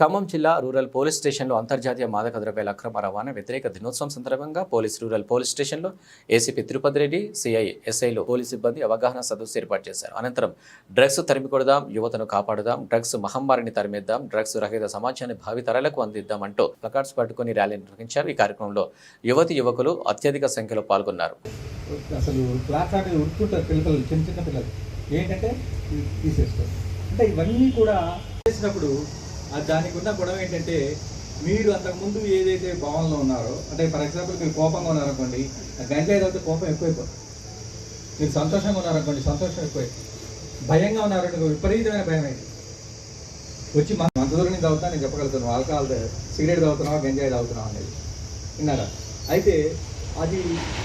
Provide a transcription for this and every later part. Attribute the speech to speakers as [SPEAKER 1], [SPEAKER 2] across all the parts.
[SPEAKER 1] ఖమ్మం జిల్లా rural police స్టేషన్లో అంతర్జాతీయ మాదక ద్రవ్యాల అక్రమ రవాణా వ్యతిరేక దినోత్సవం సందర్భంగా పోలీస్ రూరల్ పోలీస్ స్టేషన్లో ఏసీపీ తిరుపతి రెడ్డి సిఐ ఎస్ఐలు పోలీస్ సిబ్బంది అవగాహన సదస్సు ఏర్పాటు చేశారు. అనంతరం డ్రగ్స్ తరిమి కొడదాం యువతను కాపాడుదాం డ్రగ్స్ మహమ్మారిని తరిమేద్దాం డ్రగ్స్ రహిత సమాజాన్ని భావితరాలకు అందిద్దాం అంటూ ప్లకార్డ్స్ పట్టుకుని ర్యాలీ నిర్వహించారు. ఈ కార్యక్రమంలో యువతి యువకులు అత్యధిక సంఖ్యలో పాల్గొన్నారు.
[SPEAKER 2] అసలు పిల్లలు చిన్న చిన్న పిల్లలు ఏంటంటే తీసేస్తారు అంటే ఇవన్నీ కూడా చేసినప్పుడు దానికి ఉన్న గొడవ ఏంటంటే మీరు అంతకుముందు ఏదైతే భావనలో ఉన్నారో అంటే ఫర్ ఎగ్జాంపుల్ మీరు కోపంగా ఉన్నారనుకోండి గంటలు ఏదైతే కోపం ఎక్కువైపోతుంది మీరు సంతోషంగా ఉన్నారనుకోండి సంతోషం ఎక్కువై భయంగా ఉన్నారంటే విపరీతమైన భయం అయింది వచ్చి మన అంత దూరం నుంచి తాగుతా నేను చెప్పగలుగుతాను. ఆల్కహాల్ సిగరెట్ తాగుతున్నావా గంజాయి తాగుతున్నావా అనేది. విన్నారా? అయితే అది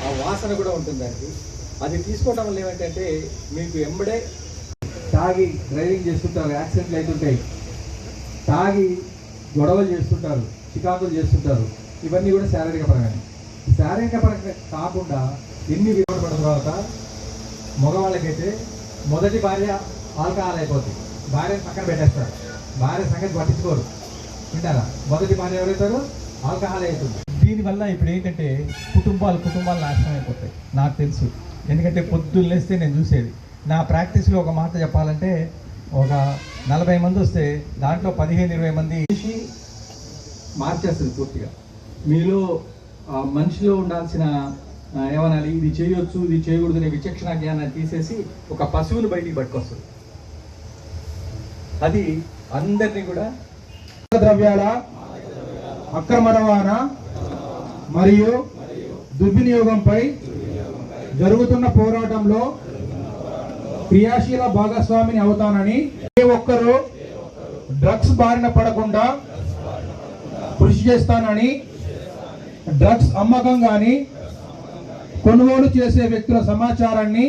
[SPEAKER 2] ఆ వాసన కూడా ఉంటుంది దానికి. అది తీసుకోవడం వల్ల ఏమిటంటే మీకు ఎంబడే తాగి డ్రైవింగ్ చేస్తుంటారు యాక్సిడెంట్లు అవుతుంటాయి. తాగి గొడవలు చేస్తుంటారు చికాకులు చేస్తుంటారు. ఇవన్నీ కూడా శారీరక పరంగా శారీరక పరంగా కాకుండా ఎన్ని వివరపడిన తర్వాత మగవాళ్ళకైతే మొదటి భార్య ఆల్కహాల్ అయిపోతుంది భార్యను పక్కన పెట్టేస్తారు. భార్య సంగతి పట్టించుకోరు. వింటారా? మొదటి భార్య ఎవరైతారో? ఆల్కహాల్ అవుతుంది దీనివల్ల ఇప్పుడు ఏంటంటే కుటుంబాలు కుటుంబాలు నాశనం అయిపోతాయి. నాకు తెలుసు. ఎందుకంటే పొద్దున్నేస్తే నేను చూసేది. నా ప్రాక్టీస్లో ఒక మాట చెప్పాలంటే ఒక నలభై మంది వస్తే దాంట్లో పదిహేను ఇరవై మంది మార్చేస్తుంది పూర్తిగా. మీలో మనిషిలో ఉండాల్సిన ఏమనాలి ఇది చేయొచ్చు ఇది చేయకూడదు అనే విచక్షణ జ్ఞానాన్ని తీసేసి ఒక పశువుని బయటికి పట్టుకొస్తుంది. అది అందరినీ కూడా
[SPEAKER 3] ద్రవ్యాల అక్రమ రవాణా మరియు దుర్వినియోగంపై జరుగుతున్న పోరాటంలో క్రియాశీల భాగస్వామిని అవుతానని ఏ ఒక్కరూ డ్రగ్స్ బారిన పడకుండా కృషి చేస్తానని డ్రగ్స్ అమ్మకం కానీ కొనుగోలు చేసే వ్యక్తుల సమాచారాన్ని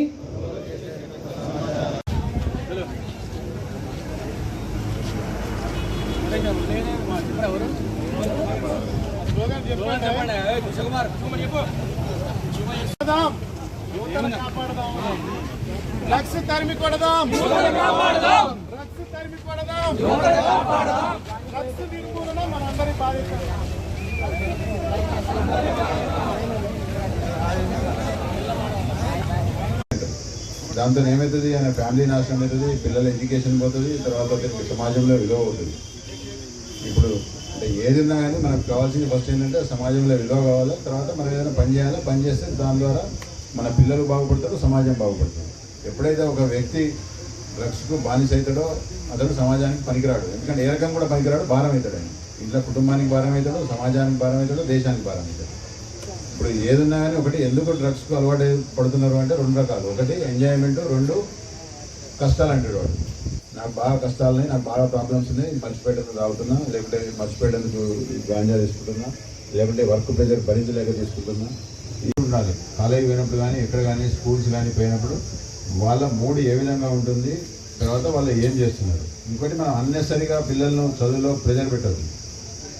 [SPEAKER 4] కాపాడదాం డ్రగ్స్ తరిమి కొడదాం. డ్రగ్స్ తరిమి కొడదాం. డ్రగ్స్ నిర్మూలన మనందరి బాధ్యత.
[SPEAKER 5] దాంతో ఏమవుతుంది ఆయన ఫ్యామిలీ నాశనం అవుతుంది పిల్లల ఎడ్యుకేషన్ పోతుంది తర్వాత సమాజంలో విలువ అవుతుంది ఇప్పుడు అంటే ఏదైనా కానీ మనకు కావాల్సింది ఫస్ట్ ఏంటంటే సమాజంలో విలువ కావాలి? తర్వాత మనం ఏదైనా పని చేయాలి? పని చేస్తే దాని ద్వారా మన పిల్లలు బాగుపడతారు సమాజం బాగుపడుతుంది. ఎప్పుడైతే ఒక వ్యక్తి డ్రగ్స్కు బానిస అవుతాడో అతడు సమాజానికి పనికిరాడు. ఎందుకంటే ఏ రకం కూడా పనికిరాడు భారం అవుతాడు ఆయన. ఇంట్లో కుటుంబానికి భారం అవుతాడు సమాజానికి భారం అవుతాడు దేశానికి భారం అవుతాడు ఇప్పుడు ఏదున్నా కానీ ఒకటి ఎందుకు డ్రగ్స్కు అలవాటు పడుతున్నారు అంటే రెండు రకాలు. ఒకటి ఎంజాయ్మెంట్ రెండు కష్టాలు అంటాడు వాడు. నాకు బాగా కష్టాలు ఉన్నాయి నాకు బాగా ప్రాబ్లమ్స్ ఉన్నాయి మర్చిపోయేటందుకు తాగుతున్నా లేకుంటే మర్చిపోయేటందుకు గాంజా తీసుకుంటున్నా లేకుంటే వర్క్ ప్రెజర్ భరించలేక తీసుకుంటున్నా. ఇది ఉండాలి. కాలేజీ పోయినప్పుడు కానీ ఎక్కడ కానీ స్కూల్స్ కానీ పోయినప్పుడు వాళ్ళ మూడు ఏ విధంగా ఉంటుంది తర్వాత వాళ్ళు ఏం చేస్తున్నారు? ఇంకోటి మనం అన్నెసరిగా పిల్లలను చదువులో ప్రెజర్ పెట్టద్దు.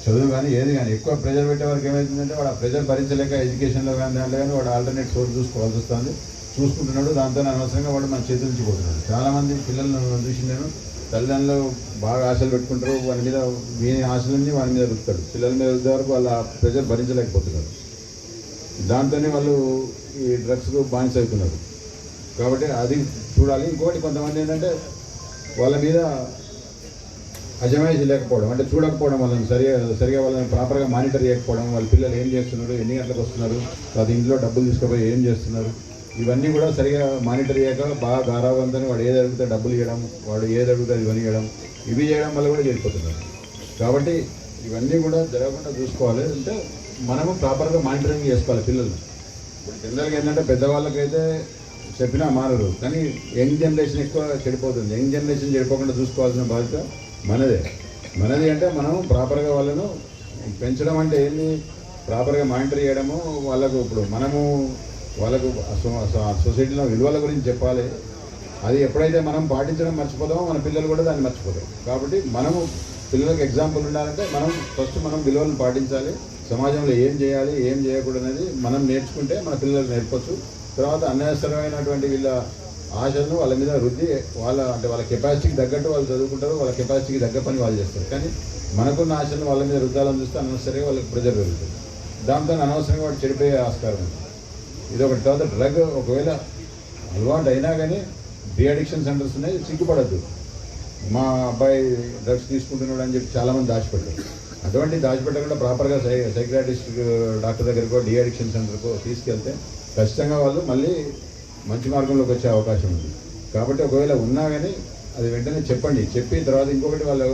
[SPEAKER 5] చదువు కానీ ఏది కానీ ఎక్కువ ప్రెజర్ పెట్టే వరకు ఏమవుతుందంటే వాడు ఆ ప్రెజర్ భరించలేక ఎడ్యుకేషన్లో కానీ దాంట్లో కానీ వాడు ఆల్టర్నేట్ సోర్స్ చూసుకోవాల్సి వస్తుంది. చూసుకుంటున్నాడు దాంతో అనవసరంగా వాడు మన చేతుల నుంచి పోతున్నాడు. చాలామంది పిల్లలను చూసి నేను తల్లిదండ్రులు బాగా ఆశలు పెట్టుకుంటారు వాని మీద వీని ఆశలన్నీ వాని మీద రుస్తాడు పిల్లల మీద రుద్దే వరకు వాళ్ళ ప్రెజర్ భరించలేకపోతున్నారు. దాంతోనే వాళ్ళు ఈ డ్రగ్స్కు బానిస అవుతున్నారు. కాబట్టి అది చూడాలి. ఇంకోటి కొంతమంది ఏంటంటే వాళ్ళ మీద అజమాయిషి లేకపోవడం అంటే చూడకపోవడం వాళ్ళని సరిగా సరిగా వాళ్ళని ప్రాపర్గా మానిటర్ చేయకపోవడం వాళ్ళ పిల్లలు ఏం చేస్తున్నారు ఎన్ని గంటలకు వస్తున్నారు అది ఇంట్లో డబ్బులు తీసుకుపోయి ఏం చేస్తున్నారు ఇవన్నీ కూడా సరిగా మానిటర్ చేయక బాగా గారాబంతని వాడు ఏది అడిగితే డబ్బులు ఇవ్వడం వాడు ఏది అడిగితే అది ఇవన్నీ ఇవ్వడం ఇవి చేయడం వల్ల కూడా చేరిపోతున్నారు కాబట్టి ఇవన్నీ కూడా జరగకుండా చూసుకోవాలి. అంటే మనము ప్రాపర్గా మానిటరింగ్ చేసుకోవాలి పిల్లలు ఇప్పుడు జనరల్గా ఏంటంటే పెద్దవాళ్ళకైతే చెప్పినా మారరు కానీ యంగ్ జనరేషన్ ఎక్కువ చెడిపోతుంది. యంగ్ జనరేషన్ చెడిపోకుండా చూసుకోవాల్సిన బాధ్యత మనదే. మనది అంటే మనం ప్రాపర్గా వాళ్ళను పెంచడం అంటే ఏంది? ప్రాపర్గా మానిటర్ చేయడము వాళ్ళకు ఇప్పుడు మనము వాళ్ళకు సొసైటీలో విలువల గురించి చెప్పాలి. అది ఎప్పుడైతే మనం పాటించడం మర్చిపోతామో మన పిల్లలు కూడా దాన్ని మర్చిపోతారు. కాబట్టి మనము పిల్లలకు ఎగ్జాంపుల్ ఉండాలంటే మనం ఫస్ట్ మనం విలువలను పాటించాలి. సమాజంలో ఏం చేయాలి ఏం చేయకూడదు అనేది మనం నేర్చుకుంటే మన పిల్లలు నేర్పచ్చు. తర్వాత అనవసరమైనటువంటి వీళ్ళ ఆశలను వాళ్ళ మీద రుద్ది వాళ్ళ అంటే వాళ్ళ కెపాసిటీకి తగ్గట్టు వాళ్ళు చదువుకుంటారు వాళ్ళ కెపాసిటీకి తగ్గ పని వాళ్ళు చేస్తారు. కానీ మనకున్న ఆశలు వాళ్ళ మీద వృద్ధాలను చూస్తే అనవసరంగా వాళ్ళకి ప్రెజర్ పెరుగుతుంది. దాంతో అనవసరంగా వాడు చెడిపోయే ఆస్కారం ఉంది. ఇది ఒకటి. తర్వాత డ్రగ్ ఒకవేళ అలవాటు అయినా కానీ డి అడిక్షన్ సెంటర్స్ ఉన్నాయి సిగ్గుపడద్దు. మా అబ్బాయి డ్రగ్స్ తీసుకుంటున్నాడు అని చెప్పి చాలామంది దాచిపెట్టారు అటువంటి దాచిపెట్టకుండా ప్రాపర్గా సై సైక్రాటిస్ట్ డాక్టర్ దగ్గరకో డిఅడిక్షన్ సెంటర్కో తీసుకెళ్తే ఖచ్చితంగా వాళ్ళు మళ్ళీ మంచి మార్గంలోకి వచ్చే అవకాశం ఉంది. కాబట్టి ఒకవేళ ఉన్నా కానీ అది వెంటనే చెప్పండి. చెప్పిన తర్వాత ఇంకొకటి వాళ్ళు